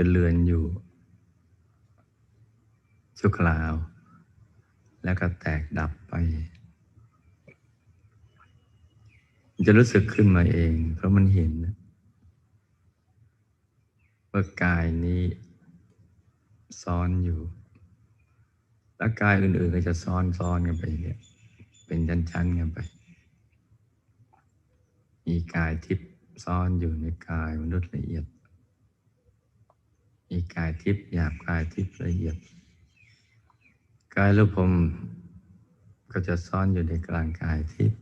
เป็นเรือนอยู่ชั่วคราว แล้วก็แตกดับไปมันจะรู้สึกขึ้นมาเอง เพราะมันเห็นว่ากายนี้ซ้อนอยู่ แล้วกายอื่นๆก็จะซ้อนซ้อนกันไปเนี่ยเป็นชั้นๆกันไป มีกายทิพย์ซ่อนอยู่ในกายมนุษย์ละเอียด มีกายทิพย์หยาบกายทิพย์ละเอียด กายรูปผมก็จะซ่อนอยู่ในกลางกายทิพย์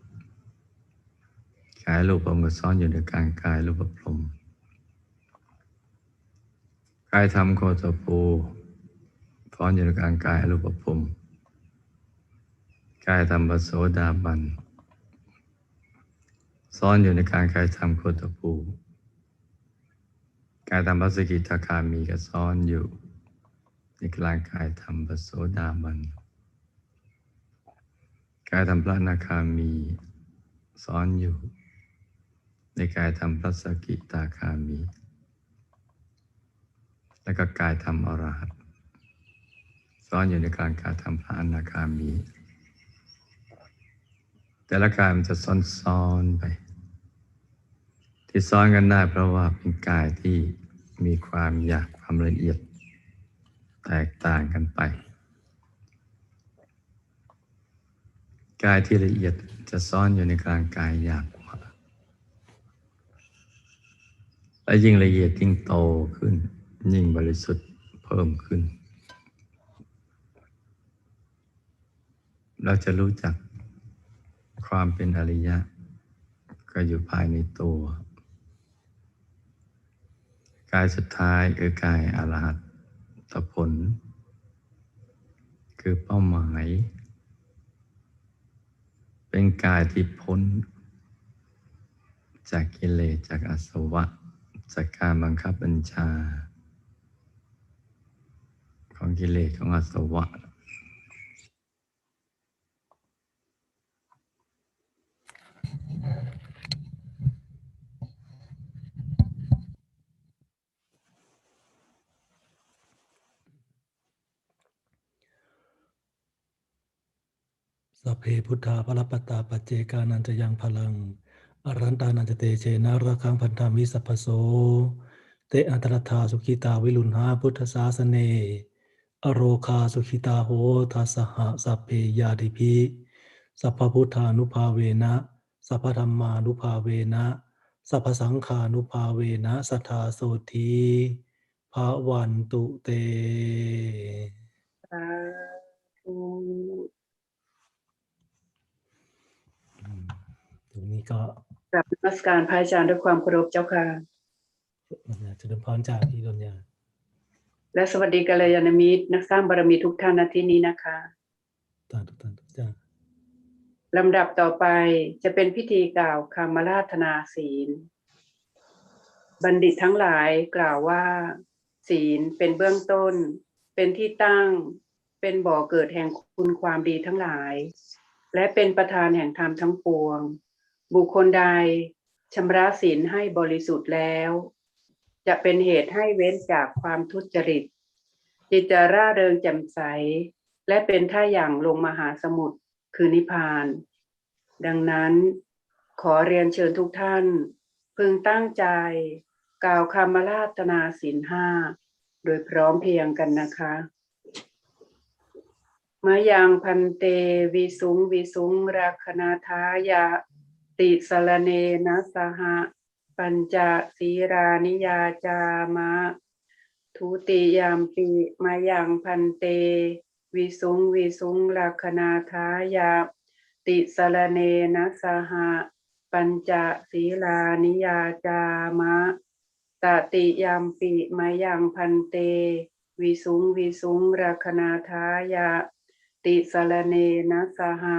กายรูปผมก็ซ่อนอยู่ในกลางกายรูปพรมกายธรรมโคตปูซ่อนอยู่ในกลางกายรูปพรมกายธรรมปโสดาบัน ซ่อนอยู่ในกลารกายธรรมโคตปู กายธรรมพัสกิทาคามีก็ซ่อนอยู่ ในกลางกายธรรมปโสดาบันกายธรรมพระนาคามีซ่อนอยู่ ในกายธรรมพระสกิตาคามี แล้วก็กายธรรมอรหัตซ่อนอยู่ในกลางกายธรรมพระอนาคามี แต่ละกายมันจะซ้อนๆไป ที่ซ้อนกันได้เพราะว่าเป็นกายที่มีความอยากความละเอียด แตกต่างกันไป กายที่ละเอียดจะซ่อนอยู่ในกลางกายหยาบกว่า และยิ่งละเอียดยิ่งโตขึ้น ยิ่งบริสุทธิ์เพิ่มขึ้น เราจะรู้จักความเป็นอริยะ ก็อยู่ภายในตัว กายสุดท้ายคือกายอรหัตผล คือเป้าหมาย เป็นกายที่พ้น จากกิเลสจากอาสวะ จากการบังคับบัญชา ของกิเลสของอาสวะ สั พเพพุทธาพระปตาปเจกานันจะยังพลัง อรันตานันจะเตเชนะระคังพันธามิสัพโส เตอันตรธาสุขิตาวิลุณหาพุทธศาสเน อโรคาสุขิตาโหทัสหะสัพเพยาติภิสัพพพุทธานุภาเวนะ สัพพธรรมานุภาเวนะ สัพพสังฆานุภาเวนะ สัทธาโสธีภาวันตุเต สาธุ ตรงนี้ ก็กราบนมัสการพระอาจารย์ด้วยความเคารพเจ้าค่ะจะเดินพรจากที่ดนยาและสวัสดีกัลยาณมิตรนักสร้างบารมีทุกท่านณที่นี้นะคะตาทุกท่านทุกท่านลำดับต่อไปจะเป็นพิธีกล่าวคำราธนาศีล บัณฑิตทั้งหลายกล่าวว่า ศีลเป็นเบื้องต้น เป็นที่ตั้งเป็นบ่อเกิดแห่งคุณความดีทั้งหลาย และเป็นประธานแห่งธรรมทั้งปวง บุคคลใดชำระศีลให้บริสุทธิ์แล้ว จะเป็นเหตุให้เว้นจากความทุจริต จิตจะร่าเริงแจ่มใส และเป็นท่าอย่างลงมหาสมุทรคือนิพพาน ดังนั้นขอเรียนเชิญทุกท่าน พึงตั้งใจ กล่าวคำราตนาศีลห้า โดยพร้อมเพียงกันนะคะมายังพันเตวิสุงวิสุงราคณาทายะ ติสรเนนะสหะปัญจศีรานิยาจามะ ทุติยามปิมายังพันเต วิสุงวิสุงลัคนาทายาติสรเนนะสหะปัญจศีลานิยาจามะตติยามปิมายังพันเต วิสุงวิสุงลัคนาทายาติสรเนนะสหะ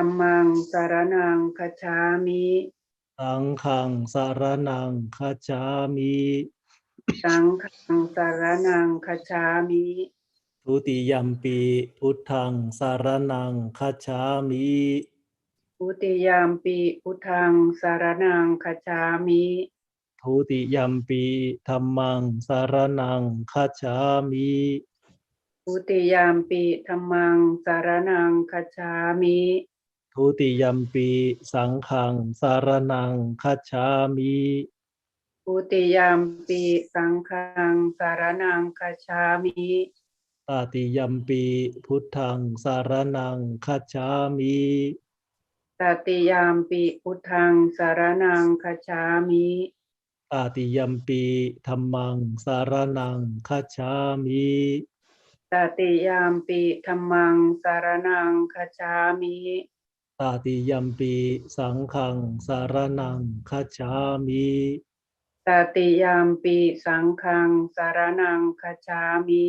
ธัมมังสารนังคัจฉามิสังฆังสารนังคัจฉามิสังฆังสารนังคัจฉามิทุติยัมปีพุทธังสารนังคัจฉามิทุติยามปิพุทธังสารนังคัจฉามิทุติยัมปีธัมมังสารนังคัจฉามิทุติยามปิธัมมังสารนังคัจฉามิ ทุติยัมปีสังฆังสารนังคัจฉามิทุติยามปิสังฆังสารนังคัจฉามิตาติยัมปีพุทธังสารนังคัจฉามิตติยามปิพุทธังสารนังคัจฉามิตาติยัมปีธัมมังสารนังคัจฉามิตติยามปิธัมมังสารนังคัจฉามิ ตาติยัมปีสังฆังสารนังคัจฉามิตติยามปิสังฆังสารนังคัจฉามิ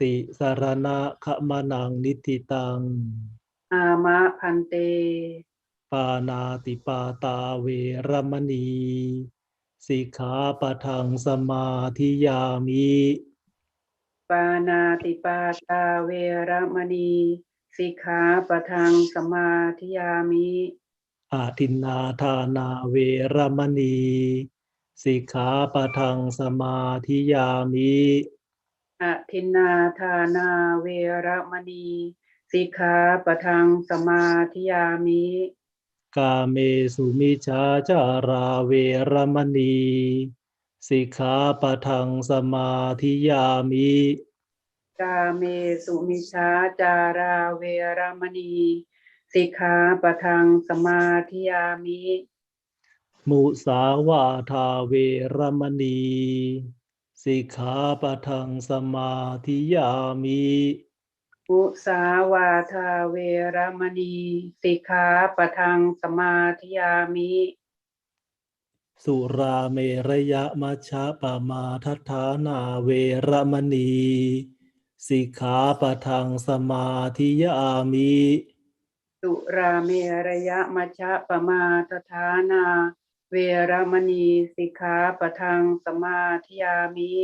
ติสารณะขมนังนิติตัง อามะพันเต ปานาติปาตาเวรมณีสิกขาปะทังสมาธิยามิ ปานาติปาตาเวระมณี สิกขาปะทังสมาธิยามิอาทินนาทานาเวรมณีสิกขาปะทังสมาธิยามิอทินนาทานาเวระมณีสิกขาปะทังสมาธิยามิ กาเมสุมิชาจาราเวรมณีสิกขาปะทังสมาธิยามิ กาเมสุมิชาจาราเวระมณีสิกขาปะทังสมาธิยามิ มุสาวาทาเวรมณีสิกขาปะทังสมาธิยามิมุสาวาทาเวระมณีสิกขาปะทังสมาธิยามิ สุราเมรยะมัชฌะปมาทัฏฐานาเวรมณี สิกขาปะทังสมาธิยามิสุราเมระยะมัชฌะปมาทฐานา เวระมณีสิกขาปะทังสมาธิยามิ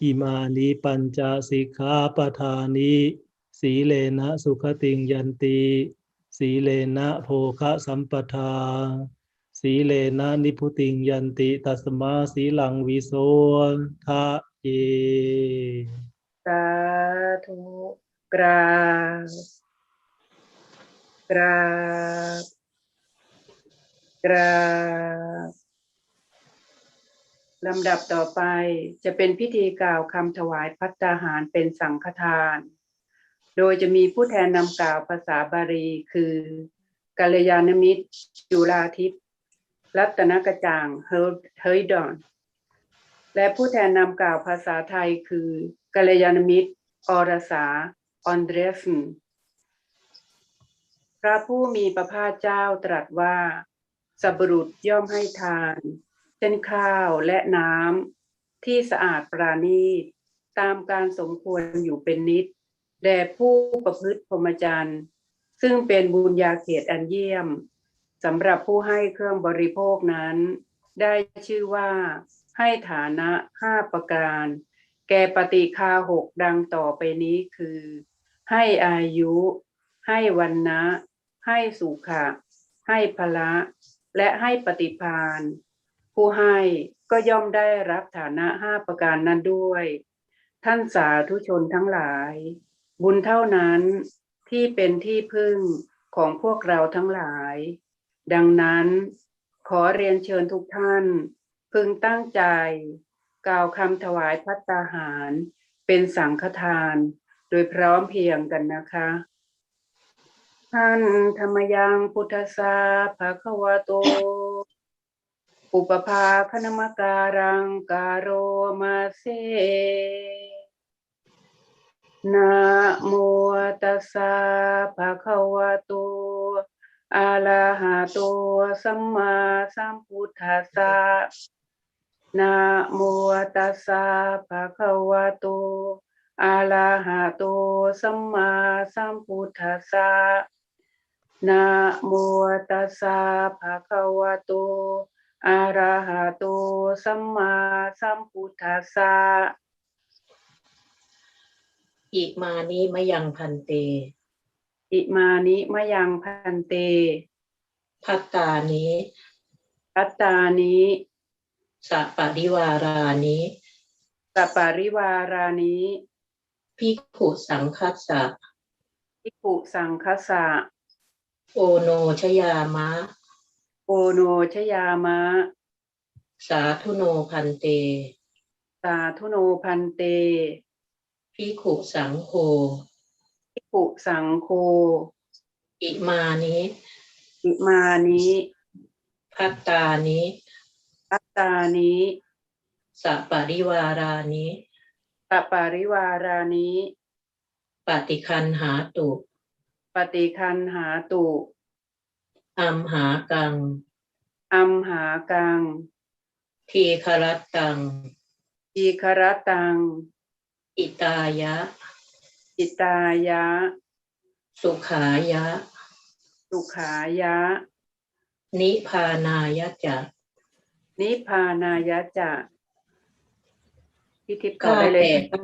อิมานิปัญจสิกขาปทานิสีเลนะสุขติงยันติสีเลนะโภคะสัมปทา สีเลนะนิพุติงยันติตัสมาสีลังวิโสทะเย สาธุกราบกราบกราบลำดับต่อไปจะเป็นพิธีกล่าวคำถวายพัตตาหารเป็นสังฆทาน โดยจะมีผู้แทนนำกล่าวภาษาบาลีคือกัลยาณมิตรจุฬาทิพย์รัตนกระจ่างเฮยดอน และผู้แทนนำกล่าวภาษาไทยคือ กัลยาณมิตร อรสา ออนเดรสนพระผู้มีพระภาคเจ้าตรัสว่า สับรุษย่อมให้ทาน เช่นข้าวและน้ำที่สะอาดปราณีต ตามการสมควรอยู่เป็นนิดแด่ผู้ประพฤติพรหมจรรย์ ซึ่งเป็นบุญญาเขตอันเยี่ยมสำหรับผู้ให้เครื่องบริโภคนั้น ได้ชื่อว่าให้ฐานะห้าประการ แก่ปฏิคาหกดังต่อไปนี้คือ ให้อายุ ให้วันนะ ให้สุขะ ให้พละ และให้ปฏิพานผู้ให้ก็ย่อมได้รับฐานะห้าประการนั้นด้วย ท่านสาธุชนทั้งหลาย บุญเท่านั้นที่เป็นที่พึ่งของพวกเราทั้งหลาย ดังนั้นขอเรียนเชิญทุกท่าน พึงตั้งใจ กล่าวคำถวายพัตตาหาร เป็นสังฆทาน โดยพร้อมเพียงกันนะคะท่านธรรมยังพุทธสาภาควะโต อุปภาคณมการังการโรมาเซนะโมตัสสะภะคะวะโตอะระหะโตสัมมาสัมพุทธัสสะ นะโมตัสสะภะคะวะโตอะระหะโตสัมมาสัมพุทธัสสะนะโมตัสสะภะคะวะโตอะระหะโตสัมมาสัมพุทธัสสะอิมานิมะยังพันเต อิมานิมะยังพันเต พัตตานิอัตตานิ สัปปะริวารานิสัปปาริวารานิภิกขุสังคัสสะภิกขุสังคสะโอโนชยามะ โอโนชยามะ สาธุโนพันเต สาธุโนพันเตภิกขุสังโฆภิกขุสังโฆอิมานิอิมานิพัตตานิ อัตตานิสัปปะริวารานิสัปปาริวารานิปฏิคันหาตุปฏิคันหาตุอัมหากัง อัมหากัง ทีครัตตัง อีครตัง อิตายะอิตายะ สุขายะ สุขายะ นิพพานายะจะ นิพพานายะจะพิทิพย์ต่อข้าได้เลยแต่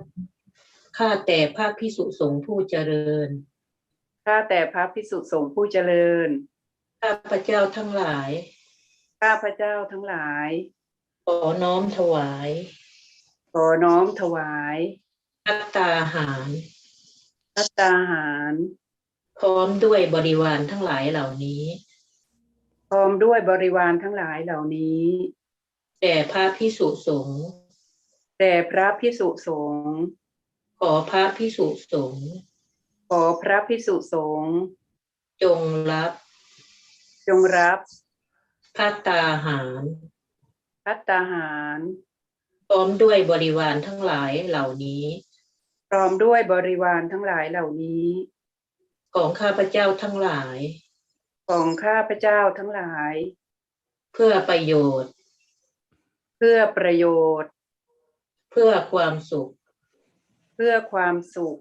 ข้าแต่พระพิสุสงฆ์ผู้เจริญ ข้าแต่พระพิสุสงฆ์ผู้เจริญ ข้าพระเจ้าทั้งหลาย ข้าพระเจ้าทั้งหลาย ขอน้อมถวายขอน้อมถวายพัตตาหาร พัตตาหาร พร้อมด้วยบริวารทั้งหลายเหล่านี้ พร้อมด้วยบริวารทั้งหลายเหล่านี้ แด่พระพิสุสงฆ์แต่พระพิสุสงฆ์ขอพระพิสุสงฆ์ขอพระพิสุสงฆ์จงรับ จงรับพัตตาหารพัตตาหารพร้อมด้วยบริวารทั้งหลายเหล่านี้ พร้อมด้วยบริวารทั้งหลายเหล่านี้ ของข้าพเจ้าทั้งหลาย ของข้าพระเจ้าทั้งหลาย เพื่อประโยชน์ เพื่อประโยชน์ เพื่อความสุข เพื่อความสุข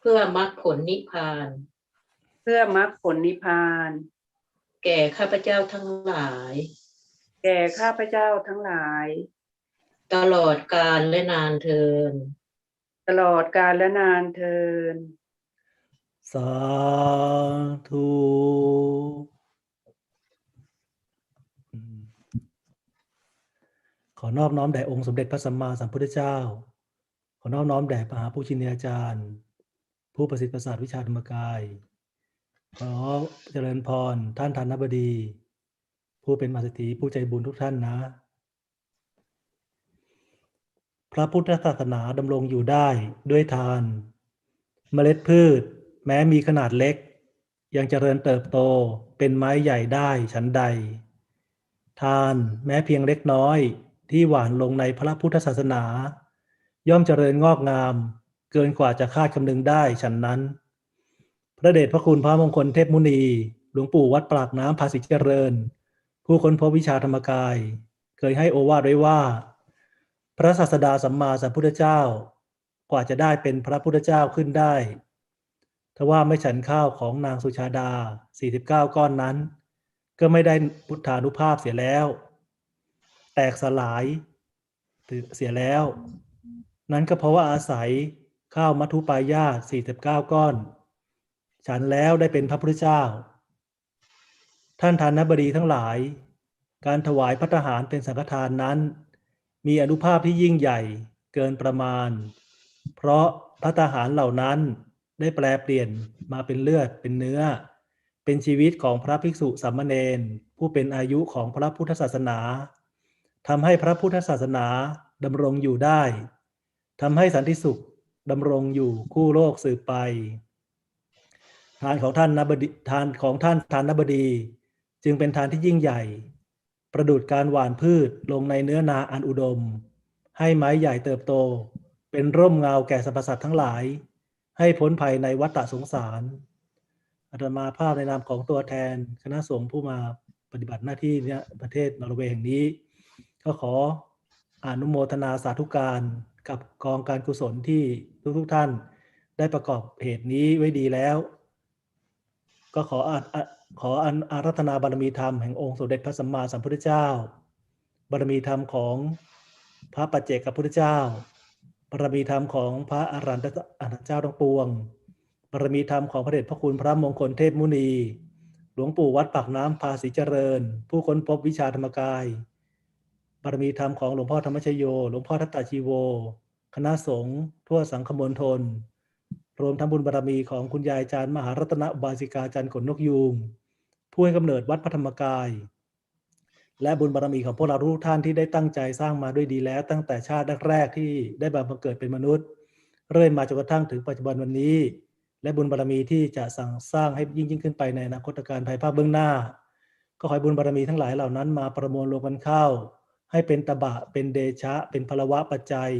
เพื่อมรรคผลนิพพาน เพื่อมรรคผลนิพพาน แก่ข้าพเจ้าทั้งหลาย แก่ข้าพเจ้าทั้งหลาย ตลอดกาลและนานเทิน ตลอดกาลและนานเทิน สาธุอืม ขอนอบน้อมแด่องค์สมเด็จพระสัมมาสัมพุทธเจ้า ขอนอบน้อมแด่มหาผู้ชินอาจารย์ ผู้ประสิทธิ์ประสาทวิชาธรรมกาย ขอเจริญพรท่านธนบดี ผู้เป็นมหาเศรษฐีผู้ใจบุญทุกท่านนะ พระพุทธศาสนาดำรงอยู่ได้ด้วยทาน เมล็ดพืช แม้มีขนาดเล็ก ยังเจริญเติบโตเป็นไม้ใหญ่ได้ฉันใด ทานแม้เพียงเล็กน้อย ที่หวานลงในพระพุทธศาสนา ย่อมเจริญงอกงาม เกินกว่าจะคาดคำนึงได้ฉันนั้น พระเดชพระคุณพระมงคลเทพมุนี หลวงปู่วัดปากน้ำภาษีเจริญ ผู้ค้นพบวิชาธรรมกาย เคยให้โอวาทไว้ว่า พระศาสดาสัมมาสัมพุทธเจ้า กว่าจะได้เป็นพระพุทธเจ้าขึ้นได้ทว่าไม่ฉันข้าวของนางสุชาดา 49 ก้อนนั้น ก็ไม่ได้พุทธานุภาพเสียแล้ว แตกสลายเสียแล้ว นั้นก็เพราะว่าอาศัยข้าวมัทุปายาต49 ก้อน ฉันแล้วได้เป็นพระพุทธเจ้า ท่านทานบดีทั้งหลาย การถวายพัฒหารเป็นสังฆทานนั้น มีอนุภาพที่ยิ่งใหญ่เกินประมาณ เพราะพัฒหารเหล่านั้นได้แปลเปลี่ยนมาเป็นเลือดเป็นเนื้อ เป็นชีวิตของพระภิกษุสามเณรผู้เป็นอายุของพระพุทธศาสนา ทำให้พระพุทธศาสนาดำรงอยู่ได้ทำให้สันติสุขดำรงอยู่คู่โลกสืบไป ทานของท่านนบดีทานของท่านทานนบดี จึงเป็นทานที่ยิ่งใหญ่ ประดุดการหว่านพืชลงในเนื้อนาอันอุดม ให้ไม้ใหญ่เติบโต เป็นร่มเงาแก่สรรพสัตว์ทั้งหลาย ให้พ้นภัยในวัฏฏะสงสารอาตมาภาพในนามของตัวแทนคณะสงฆ์ผู้มาปฏิบัติหน้าที่เนี่ยประเทศนอร์เวย์แห่งนี้ ก็ขออนุโมทนาสาธุการกับกองการกุศลที่ทุกๆทท่านได้ประกอบเหตุนี้ไว้ดีแล้ว ก็ขออขออันอารัธนาบารมีธรรมแห่งองค์สมเด็จพระสัมมาสัมพุทธเจ้า บารมีธรรมของพระปัจเจกพุทธเจ้า บารมีธรรมของพระอรันตอันตเจ้าทั้งปวง บารมีธรรมของพระเดชพระคุณพระมงคลเทพมุนี หลวงปู่วัดปากน้ำภาษีเจริญ ผู้ค้นพบวิชาธรรมกาย บารมีธรรมของหลวงพ่อธรรมชโย หลวงพ่อทัตตาชีโว คณะสงฆ์ทั่วสังคมณฑลรวมทั้งบุญบารมีของคุณยายอาจารย์มหารัตนบาสิกาจันทร์ขนนกยูงผู้ให้กำเนิดวัดพระธรรมกาย และบุญบารมีของพวกเราทุกท่านที่ได้ตั้งใจสร้างมาด้วยดีแล้ว ตั้งแต่ชาติแรกๆที่ได้บังเกิดเป็นมนุษย์ เรื่อยมาจนกระทั่งถึงปัจจุบันวันนี้ และบุญบารมีที่จะสั่งสร้างให้ยิ่งยิ่งขึ้นไปในอนาคตการภายภาคเบื้องหน้า ก็ขอให้บุญบารมีทั้งหลายเหล่านั้นมาประมวลรวมกันเข้า ให้เป็นตบะ เป็นเดชะ เป็นพลวะปัจจัย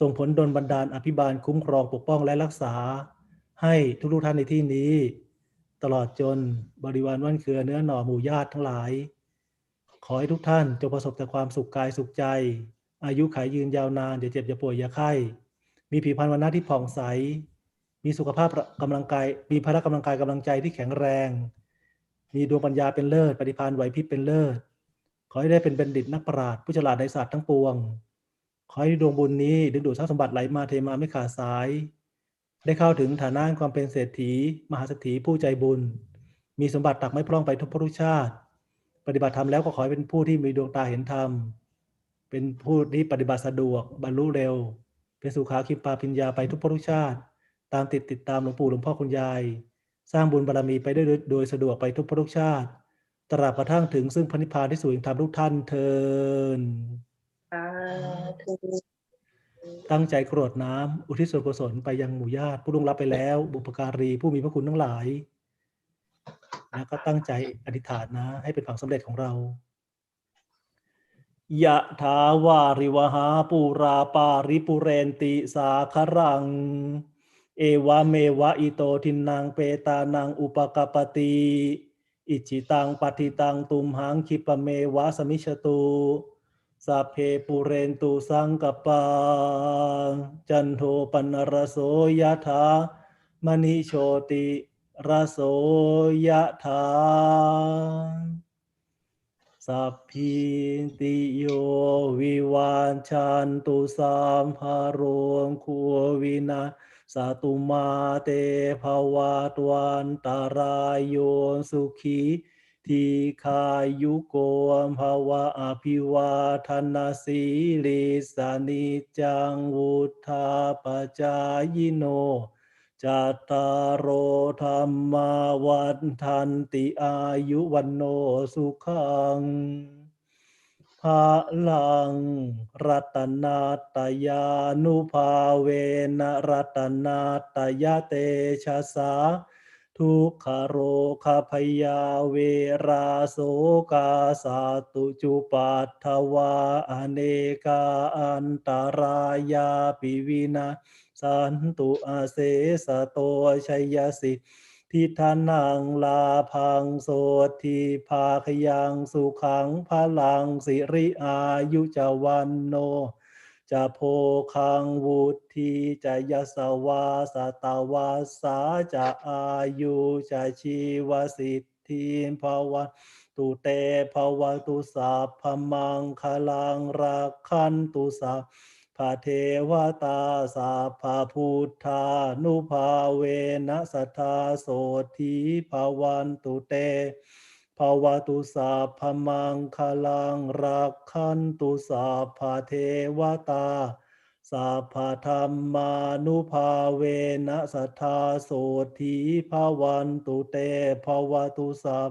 ส่งผลดลบันดาลอภิบาลคุ้มครองปกป้องและรักษา ให้ทุกๆท่านในที่นี้ ตลอดจนบริวารวันเครือเนื้อหน่อหมู่ญาติทั้งหลาย ขอให้ทุกท่านจงประสบแต่ความสุขกายสุขใจ อายุขายยืนยาวนานอย่าเจ็บอย่าป่วยอย่าไข้ มีผิวพรรณวันหน้าที่ผ่องใส มีสุขภาพกำลังกาย มีพละกำลังกายกำลังใจที่แข็งแรง มีดวงปัญญาเป็นเลิศ ปฏิภาณไหวพริบเป็นเลิศ ขอให้ได้เป็นบัณฑิตนักปราชญ์ผู้ฉลาดในศาสตร์ทั้งปวง ขอให้ดวงบุญนี้ดึงดูดทรัพย์สมบัติไหลมาเทมาไม่ขาดสาย ได้เข้าถึงฐานะแห่งความเป็นเศรษฐี มหาเศรษฐีผู้ใจบุญ มีสมบัติตักไม่พร่องไปทุกภพทุกชาติ ปฏิบัติธรรมแล้วก็ขอให้เป็นผู้ที่มีดวงตาเห็นธรรม เป็นผู้ที่ปฏิบัติสะดวกบรรลุเร็ว เป็นสุขาคิปปาพิญญาไปทุกภพทุกชาติ ตามติดติดตามหลวงปู่หลวงพ่อคุณยาย สร้างบุญบารมีไปได้โดยสะดวกไปทุกภพทุกชาติ ตราบกระทั่งถึงซึ่งพระนิพพานที่สูงธรรมทุกท่านเทินสาธุตั้งใจกรวดน้ำอุทิศส่วนกุศลไปยังหมู่ญาติผู้ล่วงลับไปแล้ว บุพการีผู้มีพระคุณทั้งหลายนะก็ตั้งใจอธิษฐานนะ ให้เป็นฝั่งสำเร็จของเรายะถาวาริวหาปูราปาริปุเรนติสาครัง เอวะเมวะอิโตทินังเปตานังอุปกปปติ อิจิตังปฏิตังตุมหังคิปะเมวะสมิชตุสัพเพปุเรนตุสังกปาจันโทปนรโสยถามณิโชติรโสยถา สัพพิติโยวิวานชันตุสามภารวงคัววินาสตุมาเตภวาตวันตารายโยสุขีทีขายุโกมภวะอภิวาทนาสีลิสานิจังวุธาปจายโน จัตตารโอธรรมาวันทันติอายุวันโนสุขังภาลัง รัตนาตยานุภาเวนะรัตนาตยเตชะสา ทุกขโรคพยาเวราโสกาสาตุจุปัตถวาอเนกาอันตารายาปิวินาสันตุอาเสสโตชัยสิทธิทานังลาพังโสทีภาคยังสุขังพลังสิริอายุจวันโน จะโพคังวุธีจะยสวาสตาวาสาจะอายุจะชีวสิทธิภาวะตุเตภาวะตุสัพมังคลังรักขันตุสัพพะเทวตาสัพพะพุทธานุภาเวนะสัทธาโสธีภาวันตุเต ภาวะตุสัพมังคลังรักขันตุสัพพะเทวตาสัพพะธรรมานุภาเวนะสัทธาโสธีภาวันตุเตภาวะตุสัพ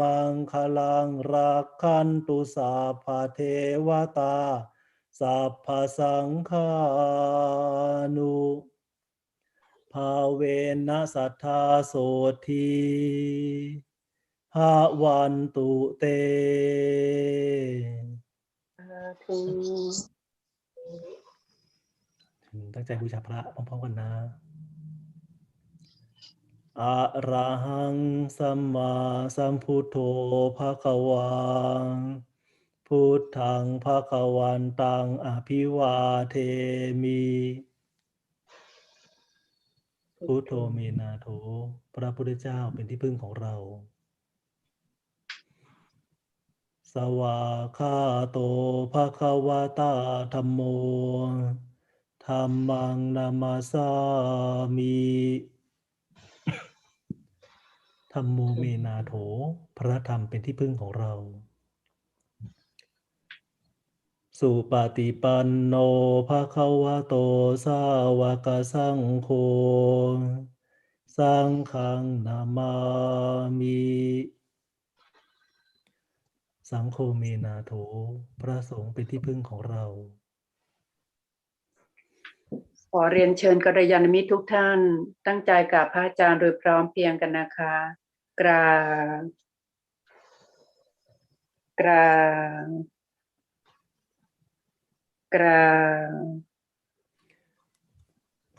มังคลังรักขันตุสัพพะเทวตาสัพพสังฆานุภาเวนะสัทธาโสที ภาวันตุเตสาธุตั้งใจบูชาพระพร้อมๆกันนะอะระหังสัมมาสัมพุทโธภะคะวังพุทธังภะคะวันตังอภิวาเทมิพุทโธเมนาโถพระพุทธเจ้าเป็นที่พึ่งของเรา สวากาโตภะคะวะตาธัมโมธัมมังนามาสามิธัมโมเมนาโถ พระธรรมเป็นที่พึ่งของเรา สุปฏิปันโนภะคะวะโต สาวกสังโฆ สังฆังนามามิ สังโฆเมนาโถ พระสงฆ์เป็นที่พึ่งของเรา ขอเรียนเชิญกัลยาณมิตรทุกท่านตั้งใจกับพระอาจารย์โดยพร้อมเพรียงกันนะคะ กราบกราบกราบ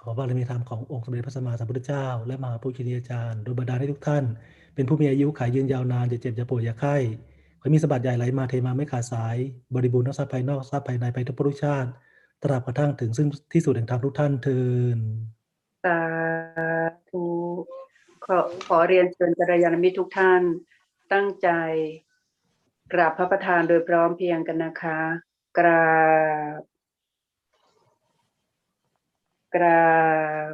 ขอบารมีธรรมขององค์สมเด็จพระสัมมาสัมพุทธเจ้า และมหาปุชินีอาจารย์โดยบันดาลให้ทุกท่าน เป็นผู้มีอายุขายยืนยาวนานจะเจ็บจะป่วยอย่าไข้ ขอมีสบัติใหญ่ไหลมาเทมาไม่ขาดสาย บริบูรณ์ทั้งทรัพย์ภายนอกทรัพย์ภายในไปทุกปรุชาติ ตราบกระทั่งถึงซึ่งที่สุดแห่งธรรมทุกท่านเทินสาธุขอขอเรียนเชิญกัลยาณมิตรทุกท่าน ตั้งใจกราบพระประธานโดยพร้อมเพียงกันนะคะ กราบ กราบ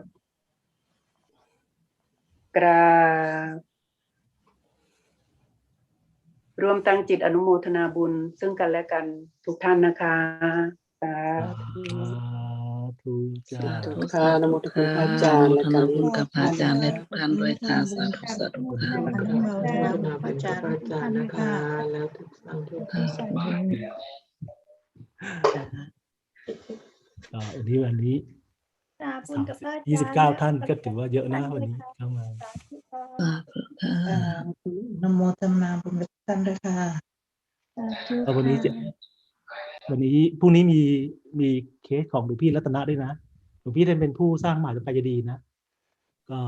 กราบ ร่วมตั้งจิตอนุโมทนาบุญ ซึ่งกันและกันทุกท่านนะคะสาธุธุจ้าสาธุค่ะนโมตัสสะพระอาจารย์และธกันนบุญกับพระอาจารย์และทุกท่านด้วยค่ะสาธุสาธุค่ะอนุโมทนาบุญกับพระอาจารย์ทุกท่านนะคะแล้วทุกสางทุกค่ะก็วันนี้วันนี้กราบบุญกับพระอาจารย์ยี่สิบเก้าท่านก็ถือว่าเยอะนะวันนี้เข้ามา สาธุค่ะสาธุค่ะนโมทนาบุญกับท่านด้วยค่ะสาธุแล้ววันนี้จะค่ะวันนี้พรุ่งนี้มีมีเคสของหลวงพี่รัตนะด้วยนะหลวงพี่ได้เป็นผู้สร้างมหาจักรยดีนะ ก็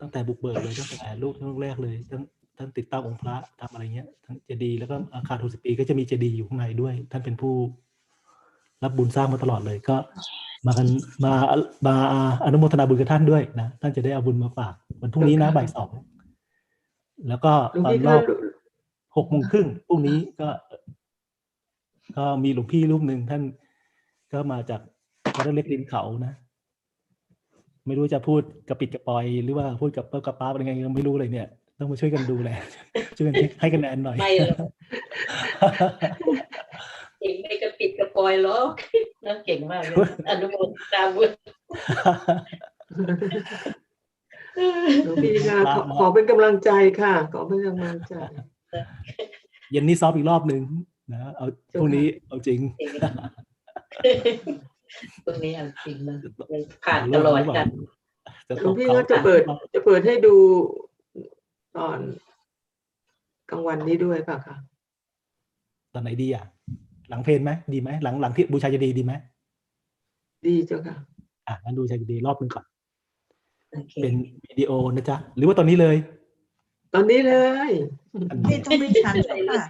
ตั้งแต่บุกเบิกเลยตั้งแต่ลูกลูกแรกเลยทั้งท่านติดตั้งองค์พระทำอะไรเงี้ยทั้งเจดีย์แล้วก็อาคารหกสิบปีก็จะมีเจดีย์อยู่ข้างในด้วย ท่านเป็นผู้รับบุญสร้างมาตลอดเลยก็ มากันมามาอนุโมทนาบุญกับท่านด้วยนะท่านจะได้เอาบุญมาฝากวันพรุ่งนี้นะบ่ายสองแล้วก็หลวงตอนพี่รก็อบหกโมงครึ่งพรุ่งนี้ก็ ก็มีหลวงพี่รูปหนึ่งท่านก็มาจากวัดเล็กริมเขานะไม่รู้จะพูดกระปิดกระปอยหรือว่าพูดกับเปิ้ลกับป้าเป็นไงก็ไม่รู้เลยเนี่ย ต้องมาช่วยกันดูแลช่วยกันให้คะแนนหน่อยไม่หรอกเก่งไม่กระปิดกระปอยหรอก น่าเก่งมากเลยอนุโมทนาบุญหลวงพี่ค่ะขอขอเป็นกำลังใจค่ะ ขอเป็นกำลังใจ เย็นนี้ซ้อมอีกรอบหนึ่งนะเอาพรุ่งนี้เอาจริงเก่งตรงนี้อันจริงนะผ่านตลอดกันจะหลตวงกพี่เขาก็จะเปิด จะเปิดให้ดูตอนกลางวันนี้ด้วยป่ะคะตอนไหนดีอะ หลังเพลนไหมดีไหมหลังหลังที่บูชาจะดีดีไหมดีเจ้าค่ะอะงั้นดูชาจะดีรอบหนึงก่อนโอเคเป็นวิดีโอนะจ๊ะ หรือว่าตอนนี้เลย ตอนนี้เลยอันพี่นี้ต้องไปฉันเจ้าค่ะ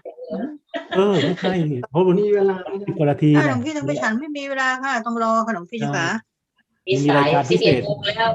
เออไม่ใช่เพราะวันมีนี้เวลาไม่ได้อีกคนละทีถ้าหลนะวงพี่ต้องไปฉันไม่มีเวลาค่ะ ต้องรอค่ะหลวงพี่เจ้าค่ะมีสายสิบเอ็ดโมงแล้ว